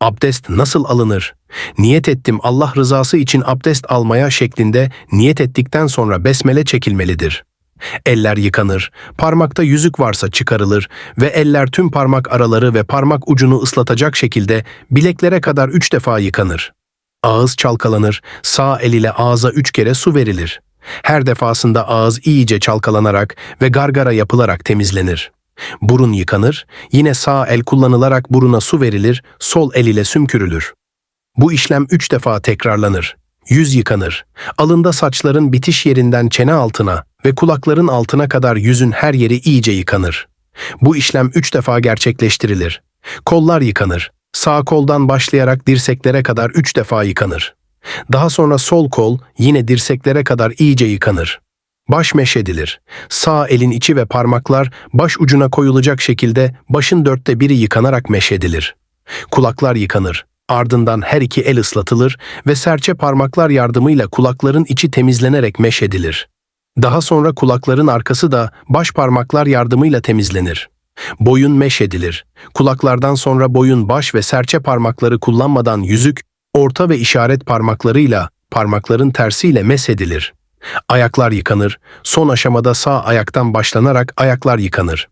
Abdest nasıl alınır? Niyet ettim Allah rızası için abdest almaya şeklinde niyet ettikten sonra besmele çekilmelidir. Eller yıkanır, parmakta yüzük varsa çıkarılır ve eller tüm parmak araları ve parmak ucunu ıslatacak şekilde bileklere kadar üç defa yıkanır. Ağız çalkalanır, sağ el ile ağza üç kere su verilir. Her defasında ağız iyice çalkalanarak ve gargara yapılarak temizlenir. Burun yıkanır, yine sağ el kullanılarak buruna su verilir, sol el ile sümkürülür. Bu işlem üç defa tekrarlanır. Yüz yıkanır. Alında saçların bitiş yerinden çene altına ve kulakların altına kadar yüzün her yeri iyice yıkanır. Bu işlem üç defa gerçekleştirilir. Kollar yıkanır. Sağ koldan başlayarak dirseklere kadar üç defa yıkanır. Daha sonra sol kol yine dirseklere kadar iyice yıkanır. Baş meşedilir. Sağ elin içi ve parmaklar baş ucuna koyulacak şekilde başın dörtte biri yıkanarak meşedilir. Kulaklar yıkanır. Ardından her iki el ıslatılır ve serçe parmaklar yardımıyla kulakların içi temizlenerek meşedilir. Daha sonra kulakların arkası da baş parmaklar yardımıyla temizlenir. Boyun meşedilir. Kulaklardan sonra boyun baş ve serçe parmakları kullanmadan yüzük, orta ve işaret parmaklarıyla parmakların tersiyle meshedilir. Ayaklar yıkanır. Son aşamada sağ ayaktan başlanarak ayaklar yıkanır.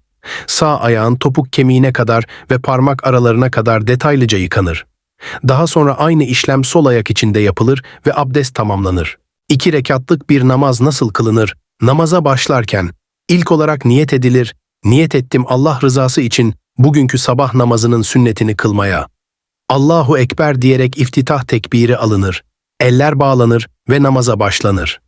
Sağ ayağın topuk kemiğine kadar ve parmak aralarına kadar detaylıca yıkanır. Daha sonra aynı işlem sol ayak içinde yapılır ve abdest tamamlanır. İki rekatlık bir namaz nasıl kılınır? Namaza başlarken ilk olarak niyet edilir. Niyet ettim Allah rızası için bugünkü sabah namazının sünnetini kılmaya. Allahu Ekber diyerek iftitah tekbiri alınır. Eller bağlanır ve namaza başlanır.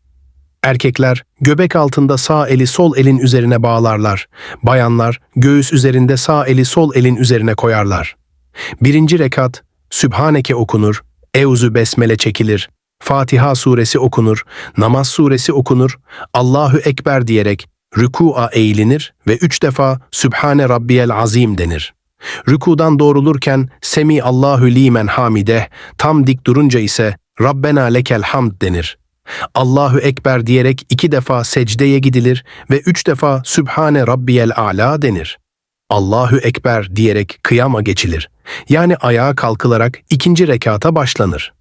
Erkekler göbek altında sağ eli sol elin üzerine bağlarlar. Bayanlar göğüs üzerinde sağ eli sol elin üzerine koyarlar. Birinci rekat Sübhaneke okunur, Euzu Besmele çekilir, Fatiha suresi okunur, Namaz suresi okunur, Allahu Ekber diyerek rükûa eğilinir ve üç defa Sübhane Rabbiyel Azim denir. Rükudan doğrulurken Semi Allahu limen hamideh, tam dik durunca ise Rabbena lekel hamd denir. Allahu Ekber diyerek iki defa secdeye gidilir ve üç defa Sübhane Rabbiyel A'la denir. Allahu Ekber diyerek kıyama geçilir. Yani ayağa kalkılarak ikinci rekata başlanır.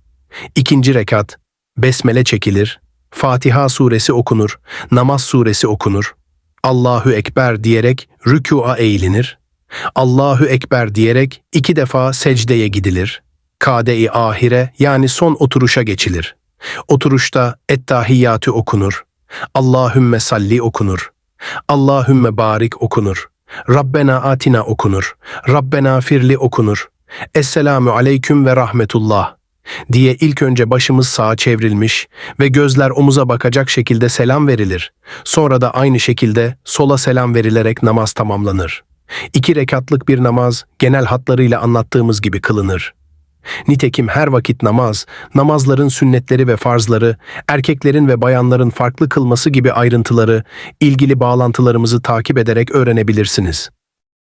İkinci rekat, besmele çekilir, Fatiha suresi okunur, namaz suresi okunur. Allahu Ekber diyerek rükûa eğilinir. Allahu Ekber diyerek iki defa secdeye gidilir. Kade-i ahire yani son oturuşa geçilir. Oturuşta Ettahiyyatü okunur. Allahümme salli okunur. Allahümme barik okunur. Rabbena atina okunur. Rabbena firli okunur. Esselamu aleyküm ve rahmetullah diye ilk önce başımız sağa çevrilmiş ve gözler omuza bakacak şekilde selam verilir. Sonra da aynı şekilde sola selam verilerek namaz tamamlanır. İki rekatlık bir namaz genel hatlarıyla anlattığımız gibi kılınır. Nitekim her vakit namaz, namazların sünnetleri ve farzları, erkeklerin ve bayanların farklı kılması gibi ayrıntıları, ilgili bağlantılarımızı takip ederek öğrenebilirsiniz.